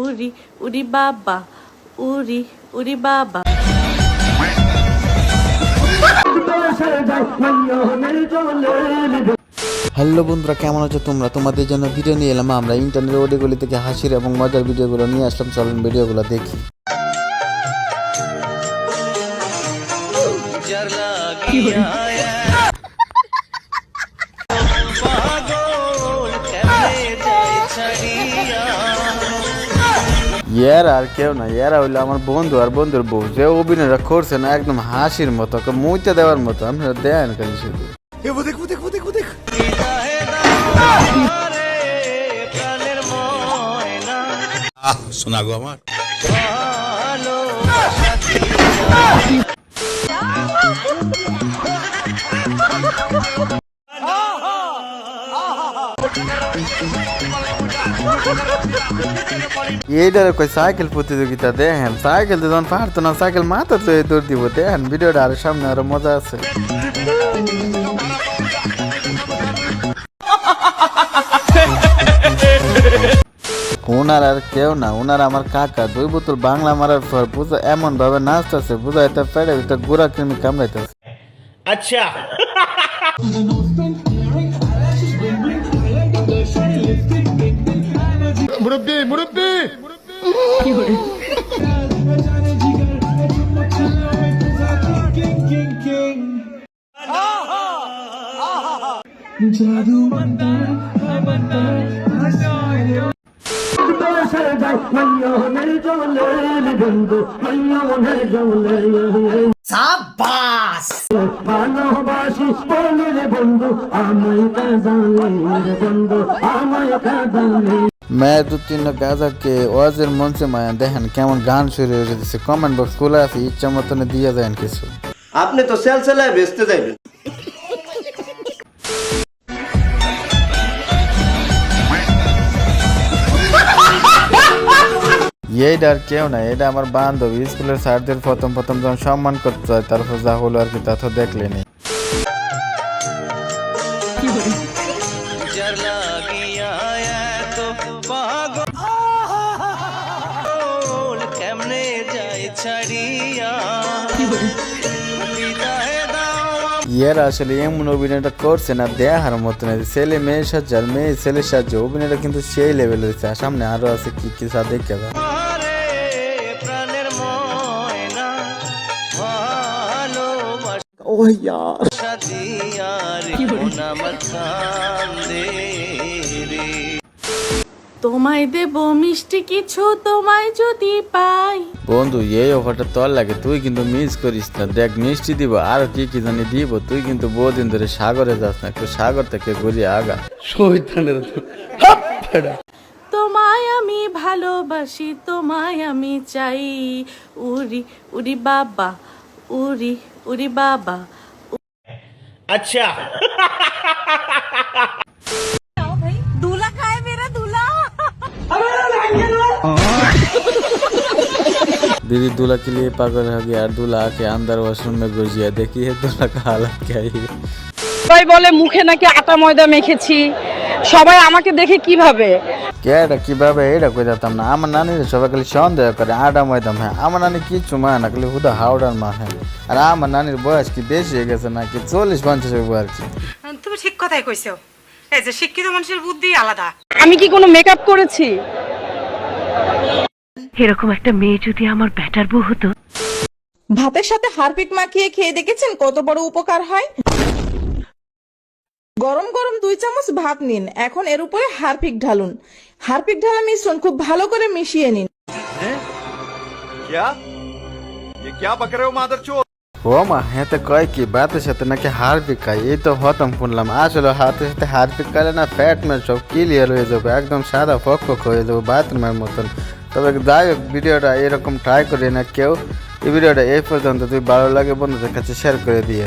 উরি উরি বাবা উরি উরি বাবা। হ্যালো বন্ধুরা কেমন আছো তোমরা? তোমাদের জন্য ভিডিও নিয়ে এলাম। আমরা ইন্টারনেট অডিওগুলি থেকে হাসির এবং মজার ভিডিওগুলো নিয়ে আসলাম। চলুন ভিডিওগুলো দেখি। ইয়ার আর কেউ না ইয়ারা হইল আমার বন্ধু আর বন্ধুর বউ। যে অভিনয়টা করছে না একদম হাসির মতো মুইতে দেওয়ার মতো আপনারা দেন খালি শুধু। আহ শোনা গো আমার। এইটার কই সাইকেল প্রতিযোগিতা দেখেন। সাইকেল তো যখন পারতো না, সাইকেল মাথা তো দৌড় দিব, দেখেন ভিডিওটা আরও সামনে আরও মজা আছে। ওনার আর কেউ না ওনার আমার কাকা, দুই বোতল বাংলা মারার পর বুঝা এমন ভাবে নাচতেছে, বুঝা এটা পেড়ে ভিতর গুড়া কৃমি কামড়াইতেছে। ভালোবাসি বলে বন্ধু আমায় কাঁদালে বন্ধু আমায় কাঁদালে। মেয়ে দু তিন গাজাকে ওয়াজের মঞ্চে মায়া দেখেন কেমন গান শুরু হয়ে যেতেছে কমেন্ট বক্স খোলা আছে ইচ্ছা মতন দিয়ে দেন কিছু আপনি তো সেলসেলায় বেচতে যাইবেন এইটা আর কেউ না এটা আমার বান্ধবী স্কুলের স্যারদের প্রথম প্রথম যখন সম্মান করতে হয় তারপর যা হলো আর কি তা তো দেখলেনি ইয়ার আসলে এমন অভিনয়টা করছে না দেখার মতন ছেলে মেয়ের সাহায্য আর মেয়ে ছেলের সাহায্য অভিনয়টা কিন্তু সেই লেভেলের সামনে আরও আছে কি কি সা দেখে যাও। তোমায় দেব মিষ্টি কিছু তোমায় যদি পাই। বন্ধু এই অফারটা তোর লাগে তুই কিন্তু মিস করিস না। দেখ মিষ্টি দিব আর কি কি জানি দিব। তুই কিন্তু বহুদিন ধরে সাগরে যাস না একটু সাগর থেকে ঘুরে আগা। শহীদানের তোমায় আমি ভালোবাসি তোমায় আমি চাই। উরি উরি বাবা উরি উরি বাবা। আচ্ছা। दीदी दूल्हा के लिए पागल हो गया और दूल्हा आके अंदर वॉशरूम में घुस गया देखिए दूल्हा का हालत क्या है সবাই বলে মুখে নাকি আটা ময়দা মেখেছি সবাই আমাকে দেখে কিভাবে কেডা কিভাবে এটা কই যেতাম না আমার নানির সবাই খালি সন্দেহ করে আডা ময়দাম হ্যাঁ আমার নানি কিচ্ছু মা না খালি হুদা হাওড়ার মা হ্যাঁ আর আমার নানির বয়স কি বেশি হয়ে গেছে নাকি চল্লিশ পঞ্চাশ হবে আর কি তুমি ঠিক কথাই কইছো এই যে শিক্ষিত মানুষের বুদ্ধি আলাদা আমি কি কোনো মেকআপ করেছি এরকম একটা মেয়ে যদি আমার ব্যাটার বউ হতো? ভাতের সাথে হারপিক মাখিয়ে খেয়ে দেখেছেন কত বড় উপকার হয়? গরম গরম দুই চামচ ভাত নিন এখন এর উপরে হারপিক ঢালুন। হারপিক ঢালা মিশ্রণ খুব ভালো করে মিশিয়ে নিন। ও মা হ্যাঁ তো কয় কি বাতের সাথে নাকি হার পিকাই এই তো হতম শুনলাম। আসলে হাতের সাথে হার পিকালে না ফ্যাট ম্যাট সব ক্লিয়ার হয়ে যাবে একদম সাদা ফক ফক হয়ে যাবে বাথরুমের মতন। তবে যাই হোক, ভিডিওটা এরকম ট্রাই করি না কেউ। এই ভিডিওটা এই পর্যন্ত। তুই ভালো লাগে, বন্ধুদের কাছে শেয়ার করে দিয়ে।